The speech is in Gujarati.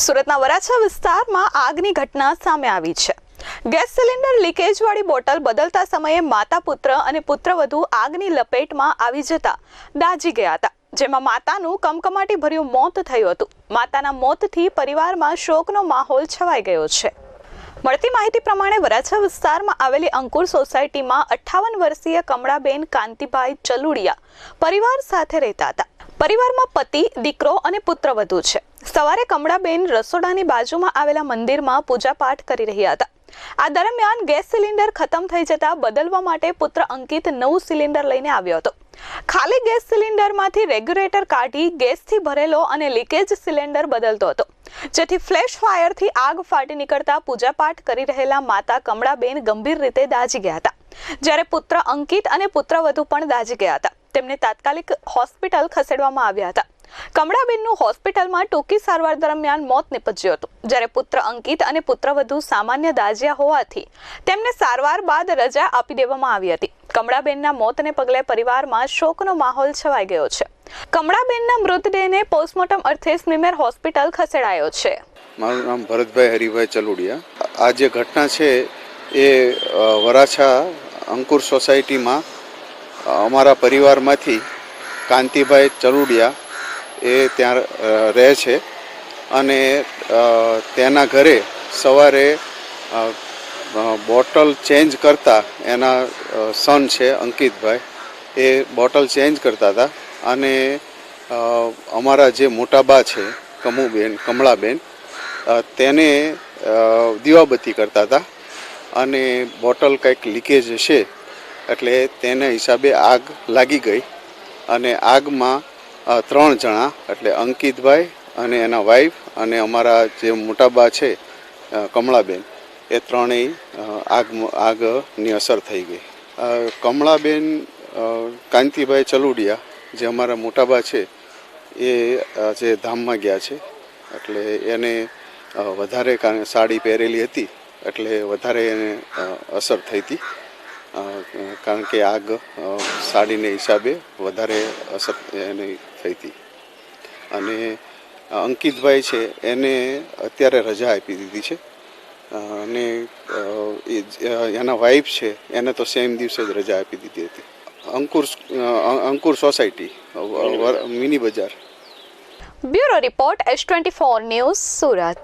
સુરતના વરાછા વિસ્તારમાં આગની ઘટના સામે આવી છે. ગેસ સિલિન્ડર લીકેજવાળી બોટલ બદલતા સમયે માતા પુત્ર અને પુત્રવધુ આગની લપેટમાં આવી જતા દાજી ગયા હતા, જેમાં માતાનું કમકમાટી ભર્યું મોત થયું હતું. માતાના મોતથી પરિવારમાં શોકનો માહોલ છવાઈ ગયો છે. મળતી માહિતી પ્રમાણે વરાછા વિસ્તારમાં આવેલી અંકુર સોસાયટીમાં અઠ્ઠાવન વર્ષીય કમળાબેન કાંતિભાઈ ચલુડિયા પરિવાર સાથે રહેતા હતા. પરિવારમાં પતિ, દીકરો અને પુત્રવધુ છે. સવારે કમળાબેન રસોડાની બાજુમાં આવેલા મંદિરમાં પૂજાપાઠ કરી રહ્યા હતા. આ દરમિયાન ગેસ સિલિન્ડર ખતમ થઈ જતા બદલવા માટે પુત્ર અંકિત નવું સિલિન્ડર લઈને આવ્યો હતો. ખાલી ગેસ સિલિન્ડરમાંથી રેગ્યુલેટર કાઢી ગેસથી ભરેલો અને લીકેજ સિલિન્ડર બદલતો હતો. જેથી ફ્લેશ ફાયરથી આગ ફાટી નીકળતા પૂજાપાઠ કરી રહેલા માતા કમળાબેન ગંભીર રીતે દાઝી ગયા હતા. જ્યારે પુત્ર અંકિત અને પુત્રવધુ પણ દાઝી ગયા હતા. તેમને તાત્કાલિક હોસ્પિટલ ખસેડવામાં આવ્યા હતા. કમળાબેનનું હોસ્પિટલમાં ટૂંકી સારવાર દરમિયાન મોત નિપજ્યું હતું. જ્યારે પુત્ર અંકિત અને પુત્રવધુ સામાન્ય દાજિયા હોવાથી તેમને સારવાર બાદ રજા આપી દેવામાં આવી હતી. કમળાબેનના મોતને પગલે પરિવારમાં શોકનો માહોલ છવાઈ ગયો છે. કમળાબેનના મૃતદેહને પોસ્ટમોર્ટમ અર્થે સ્મીમેર હોસ્પિટલ ખસેડાયો છે. મારું નામ ભરતભાઈ હરિભાઈ ચલુડિયા. આ જે ઘટના છે એ વરાછા અંકુર સોસાયટીમાં અમારા પરિવારમાંથી કાંતિભાઈ ચલુડિયા એ ત્યાં રહે છે. અને તેના ઘરે સવારે બોટલ ચેન્જ કરતા એના સન છે અંકિતભાઈ, એ બોટલ ચેન્જ કરતા હતા. અને અમારા જે મોટા બા છે, કમુબેન, કમળાબેન તેને દીવાબત્તી કરતા હતા. અને બોટલ કંઈક લીકેજ હશે, એટલે તેના હિસાબે આગ લાગી ગઈ. અને આગમાં ત્રણ જણા, એટલે અંકિતભાઈ અને એના વાઈફ અને અમારા જે મોટા બા છે કમળાબેન, એ ત્રણેય આગ આગની અસર થઈ ગઈ. કમળાબેન કાંતિભાઈ ચલુડિયા જે અમારા મોટા બા છે, એ જે ધામમાં ગયા છે. એટલે એને વધારે સાડી પહેરેલી હતી, એટલે વધારે એને અસર થઈ હતી. કારણ કે આગ સાડીને હિસાબે વધારે અસર એની થઈ હતી અને અંકિતભાઈ છે એને અત્યારે રજા આપી દીધી છે. અને એના વાઈફ છે એને તો સેમ દિવસે જ રજા આપી દીધી હતી. અંકુર અંકુર સોસાયટી મિની બજાર. Bureau report S twenty four news Surat.